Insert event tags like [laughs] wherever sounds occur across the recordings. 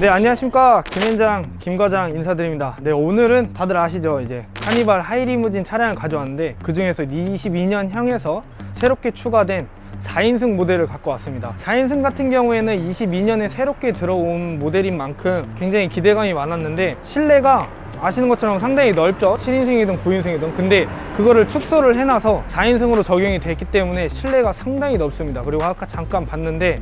네 안녕하십니까. 김현장 김과장 인사드립니다. 네 오늘은 다들 아시죠? 이제 카니발 하이리무진 차량을 가져왔는데 그 중에서 22년 향에서 새롭게 추가된 4인승 모델을 갖고 왔습니다. 4인승 같은 경우에는 22년에 새롭게 들어온 모델인 만큼 굉장히 기대감이 많았는데 실내가 아시는 것처럼 상당히 넓죠? 7인승이든 9인승이든. 근데 그거를 축소를 해놔서 4인승으로 적용이 됐기 때문에 실내가 상당히 넓습니다. 그리고 아까 잠깐 봤는데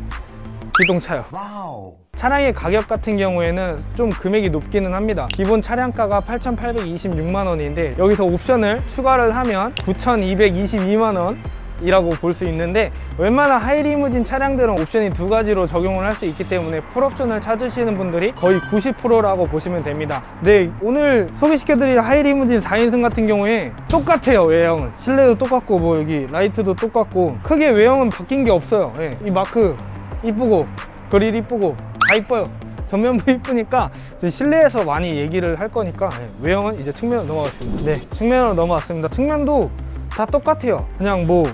기동차요 Wow. 차량의 가격 같은 경우에는 좀 금액이 높기는 합니다. 기본 차량가가 8,826만 원인데 여기서 옵션을 추가를 하면 9,222만 원. 이라고 볼 수 있는데 웬만한 하이리무진 차량들은 옵션이 두 가지로 적용을 할 수 있기 때문에 풀옵션을 찾으시는 분들이 거의 90%라고 보시면 됩니다 네 오늘 소개시켜드릴 하이리무진 4인승 같은 경우에 똑같아요 외형은 실내도 똑같고 뭐 여기 라이트도 똑같고 크게 외형은 바뀐 게 없어요 예. 이 마크 이쁘고 그릴 이쁘고 다 이뻐요. 전면부 이쁘니까 실내에서 많이 얘기를 할 거니까 예, 외형은 이제 측면으로 넘어갔습니다. 네. 측면으로 넘어왔습니다. 측면도 다 똑같아요. 그냥 뭐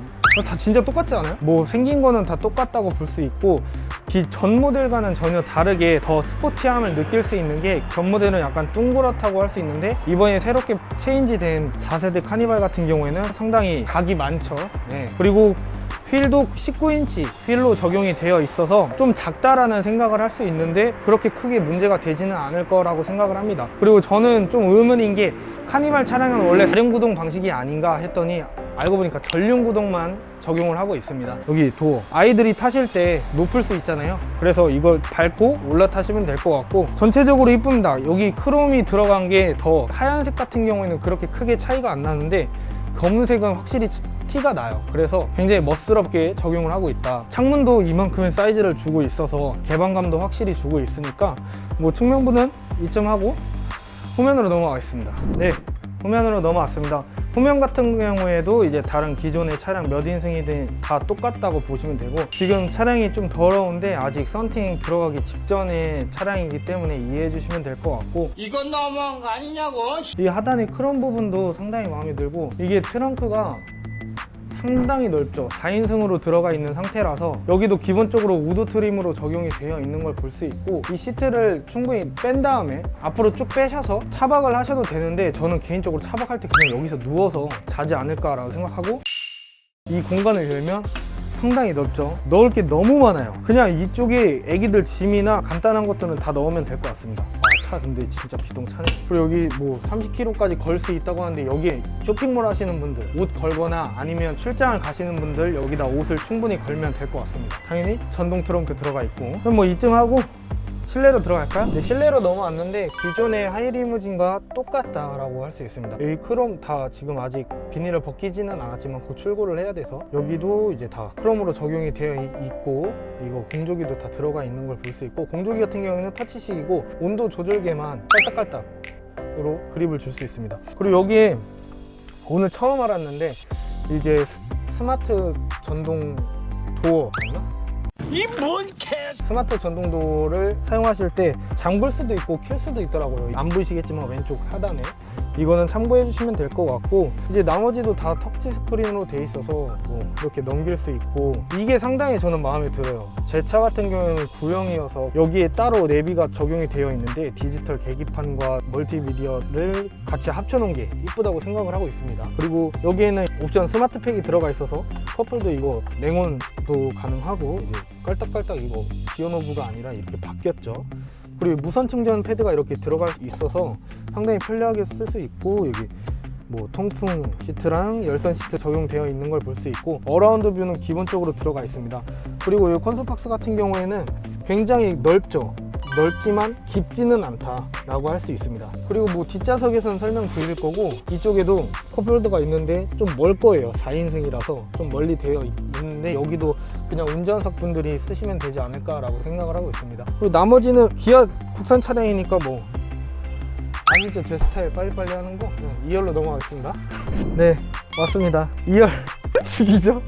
다 진짜 똑같지 않아요? 뭐 생긴 거는 다 똑같다고 볼 수 있고 기전 모델과는 전혀 다르게 더 스포티함을 느낄 수 있는 게 전 모델은 약간 둥그렇다고 할 수 있는데 이번에 새롭게 체인지된 4세대 카니발 같은 경우에는 상당히 각이 많죠. 네. 그리고 휠도 19인치 휠로 적용이 되어 있어서 좀 작다라는 생각을 할 수 있는데 그렇게 크게 문제가 되지는 않을 거라고 생각을 합니다. 그리고 저는 좀 의문인 게 카니발 차량은 원래 다륜 구동 방식이 아닌가 했더니 알고 보니까 전륜 구동만 적용을 하고 있습니다. 여기 도어. 아이들이 타실 때 높을 수 있잖아요. 그래서 이걸 밟고 올라타시면 될 것 같고 전체적으로 이쁩니다. 여기 크롬이 들어간 게 더 하얀색 같은 경우에는 그렇게 크게 차이가 안 나는데 검은색은 확실히 티가 나요. 그래서 굉장히 멋스럽게 적용을 하고 있다. 창문도 이만큼의 사이즈를 주고 있어서 개방감도 확실히 주고 있으니까 뭐 측면부는 이점하고 후면으로 넘어가겠습니다. 네 후면으로 넘어왔습니다 후면 같은 경우에도 이제 다른 기존의 차량 몇 인승이든 다 똑같다고 보시면 되고 지금 차량이 좀 더러운데 아직 썬팅 들어가기 직전의 차량이기 때문에 이해해 주시면 될 것 같고 이건 너무한 거 아니냐고. 이 하단의 크롬 부분도 상당히 마음에 들고 이게 트렁크가 상당히 넓죠. 4인승으로 들어가 있는 상태라서 여기도 기본적으로 우드 트림으로 적용이 되어 있는 걸 볼 수 있고 이 시트를 충분히 뺀 다음에 앞으로 쭉 빼셔서 차박을 하셔도 되는데 저는 개인적으로 차박할 때 그냥 여기서 누워서 자지 않을까라고 생각하고 이 공간을 열면 상당히 넓죠. 넣을 게 너무 많아요. 그냥 이쪽에 애기들 짐이나 간단한 것들은 다 넣으면 될 것 같습니다. 아, 차 근데 진짜 기동차네. 그리고 여기 뭐 30km까지 걸 수 있다고 하는데 여기에 쇼핑몰 하시는 분들 옷 걸거나 아니면 출장을 가시는 분들 여기다 옷을 충분히 걸면 될 것 같습니다. 당연히 전동 트렁크 들어가 있고. 그럼 뭐 이쯤 하고 실내로 들어갈까요? 네, 실내로 넘어왔는데 기존의 하이리무진과 똑같다라고 할 수 있습니다. 여기 크롬 다 지금 아직 비닐을 벗기지는 않았지만 곧 출고를 해야 돼서 여기도 이제 다 크롬으로 적용이 되어 이- 있고 이거 공조기도 다 들어가 있는 걸 볼 수 있고 공조기 같은 경우에는 터치식이고 온도 조절계만 깔딱깔딱으로 그립을 줄 수 있습니다. 그리고 여기에 오늘 처음 알았는데 이제 스- 스마트 전동 도어? 이뭔 개. 스마트 전동도를 사용하실 때 잠글 수도 있고 켤 수도 있더라고요. 안 보이시겠지만 왼쪽 하단에. 이거는 참고해 주시면 될 것 같고 이제 나머지도 다 터치 스크린으로 돼 있어서 뭐 이렇게 넘길 수 있고 이게 상당히 저는 마음에 들어요. 제 차 같은 경우에는 구형이어서 여기에 따로 내비가 적용이 되어 있는데 디지털 계기판과 멀티미디어를 같이 합쳐 놓은 게 이쁘다고 생각을 하고 있습니다. 그리고 여기에는 옵션 스마트팩이 들어가 있어서 커플도 이거 냉온도 가능하고 이제 깔딱깔딱 이거 비오노브가 아니라 이렇게 바뀌었죠. 그리고 무선 충전 패드가 이렇게 들어가 있어서 상당히 편리하게 쓸 수 있고 여기 뭐 통풍 시트랑 열선 시트 적용되어 있는 걸 볼 수 있고 어라운드 뷰는 기본적으로 들어가 있습니다. 그리고 이 콘솔 박스 같은 경우에는 굉장히 넓죠. 넓지만 깊지는 않다라고 할 수 있습니다. 그리고 뭐 뒷좌석에서는 설명 드릴 거고 이쪽에도 컵홀더가 있는데 좀 멀 거예요. 4인승이라서 좀 멀리 되어 있- 있는데 여기도 그냥 운전석 분들이 쓰시면 되지 않을까라고 생각을 하고 있습니다. 그리고 나머지는 기아 국산 차량이니까 뭐. 아니죠 제 스타일 빨리빨리 하는 거? 그냥 2열로 넘어가겠습니다. [laughs] 네 맞습니다. 2열 [laughs] 죽이죠?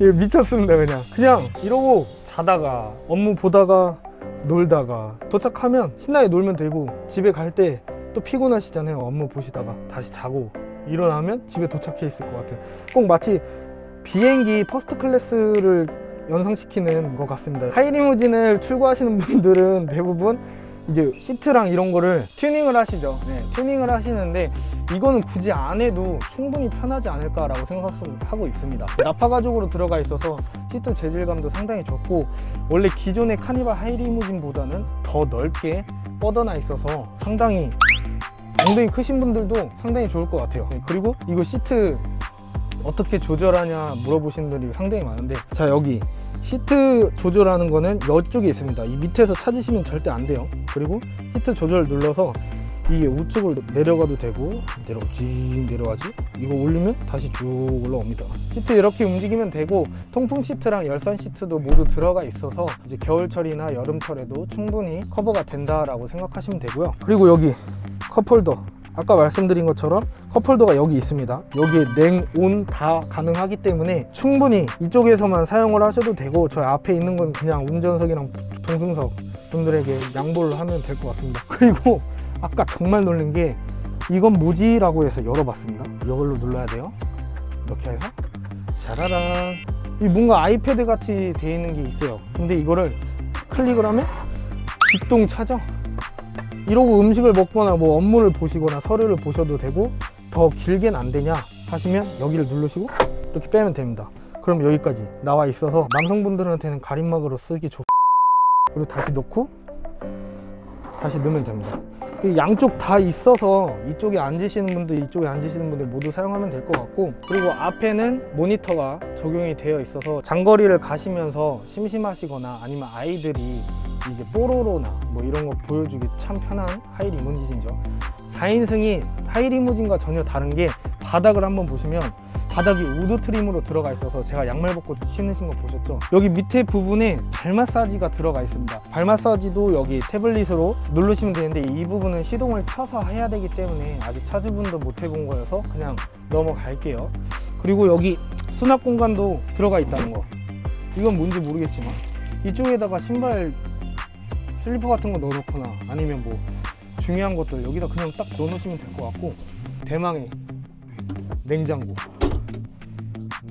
이거 미쳤습니다 그냥. 그냥 이러고 자다가 업무 보다가 놀다가 도착하면 신나게 놀면 되고 집에 갈 때 또 피곤하시잖아요 업무 보시다가. 다시 자고 일어나면 집에 도착해 있을 것 같아요. 꼭 마치 비행기 퍼스트 클래스를 연상시키는 것 같습니다 하이리무진을 출고하시는 분들은 대부분 이제 시트랑 이런 거를 튜닝을 하시죠. 네, 튜닝을 하시는데 이거는 굳이 안 해도 충분히 편하지 않을까라고 생각하고 있습니다. 나파 가죽으로 들어가 있어서 시트 재질감도 상당히 좋고 원래 기존의 카니발 하이리무진보다는 더 넓게 뻗어나 있어서 상당히 엉덩이 크신 분들도 상당히 좋을 것 같아요. 네, 그리고 이거 시트 어떻게 조절하냐 물어보시는 분들이 상당히 많은데 자 여기. 시트 조절하는 거는 이쪽에 있습니다. 이 밑에서 찾으시면 절대 안 돼요. 그리고 시트 조절 눌러서 이게 우측으로 내려가도 되고 내려 쭉 내려가지? 이거 올리면 다시 쭉 올라옵니다. 시트 이렇게 움직이면 되고 통풍 시트랑 열선 시트도 모두 들어가 있어서 이제 겨울철이나 여름철에도 충분히 커버가 된다라고 생각하시면 되고요. 그리고 여기 컵홀더 아까 말씀드린 것처럼 컵홀더가 여기 있습니다. 여기에 냉, 온 다 가능하기 때문에 충분히 이쪽에서만 사용을 하셔도 되고 저 앞에 있는 건 그냥 운전석이랑 동승석 분들에게 양보를 하면 될 것 같습니다. [laughs] 그리고 아까 정말 놀란 게 이건 뭐지? 라고 해서 열어봤습니다. 이걸로 눌러야 돼요. 이렇게 해서 짜라란. 이 뭔가 아이패드 같이 되어 있는 게 있어요. 근데 이거를 클릭을 하면 직동 차죠 이러고 음식을 먹거나 뭐 업무를 보시거나 서류를 보셔도 되고 더 길게는 안 되냐 하시면 여기를 누르시고 이렇게 빼면 됩니다. 그럼 여기까지 나와 있어서 남성분들한테는 가림막으로 쓰기 좋 그리고 다시 넣고 다시 넣으면 됩니다. 이 양쪽 다 있어서 이쪽에 앉으시는 분들 이쪽에 앉으시는 분들 모두 사용하면 될 것 같고 그리고 앞에는 모니터가 적용이 되어 있어서 장거리를 가시면서 심심하시거나 아니면 아이들이 이제 뽀로로나 뭐 이런 거 보여주기 참 편한 하이 리무진이죠 4인승이 하이 리무진과 전혀 다른 게 바닥을 한번 보시면 바닥이 우드 트림으로 들어가 있어서 제가 양말 벗고 신으신 거 보셨죠? 여기 밑에 부분에 발 마사지가 들어가 있습니다. 발 마사지도 여기 태블릿으로 누르시면 되는데 이 부분은 시동을 켜서 해야 되기 때문에 아직 차주분도 못 해본 거여서 그냥 넘어갈게요. 그리고 여기 수납 공간도 들어가 있다는 거. 이건 뭔지 모르겠지만 이쪽에다가 신발 슬리퍼 같은 거 넣어놓거나 아니면 뭐 중요한 것들 여기다 그냥 딱 넣어놓으시면 될 것 같고 대망의 냉장고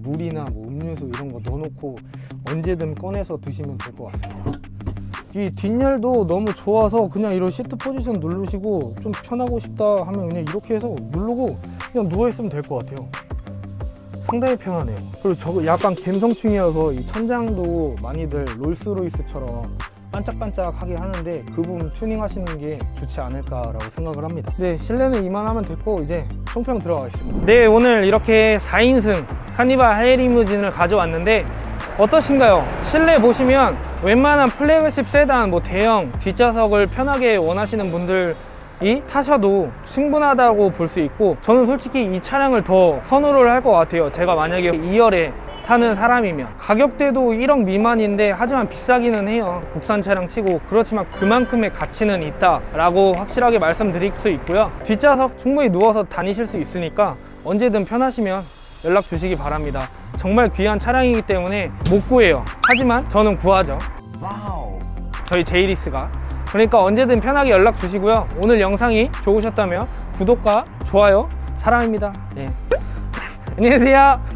물이나 뭐 음료수 이런 거 넣어놓고 언제든 꺼내서 드시면 될 것 같습니다. 이 뒷열도 너무 좋아서 그냥 이런 시트 포지션 누르시고 좀 편하고 싶다 하면 그냥 이렇게 해서 누르고 그냥 누워있으면 될 것 같아요. 상당히 편하네요. 그리고 저 약간 갬성충이어서 이 천장도 많이들 롤스로이스처럼 반짝반짝하게 하는데 그 부분 튜닝하시는 게 좋지 않을까라고 생각을 합니다. 네, 실내는 이만하면 됐고 이제 총평 들어가겠습니다. 네, 오늘 이렇게 4인승 카니발 하이리무진을 가져왔는데 어떠신가요? 실내 보시면 웬만한 플래그십 세단, 뭐 대형 뒷좌석을 편하게 원하시는 분들 이 타셔도 충분하다고 볼 수 있고 저는 솔직히 이 차량을 더 선호를 할 것 같아요. 제가 만약에 2열에 타는 사람이면 가격대도 1억 미만인데 하지만 비싸기는 해요. 국산 차량 치고 그렇지만 그만큼의 가치는 있다 라고 확실하게 말씀드릴 수 있고요. 뒷좌석 충분히 누워서 다니실 수 있으니까 언제든 편하시면 연락 주시기 바랍니다. 정말 귀한 차량이기 때문에 못 구해요. 하지만 저는 구하죠. 저희 제이리스가. 그러니까 언제든 편하게 연락 주시고요. 오늘 영상이 좋으셨다면 구독과 좋아요 사랑입니다. 예. 안녕히 계세요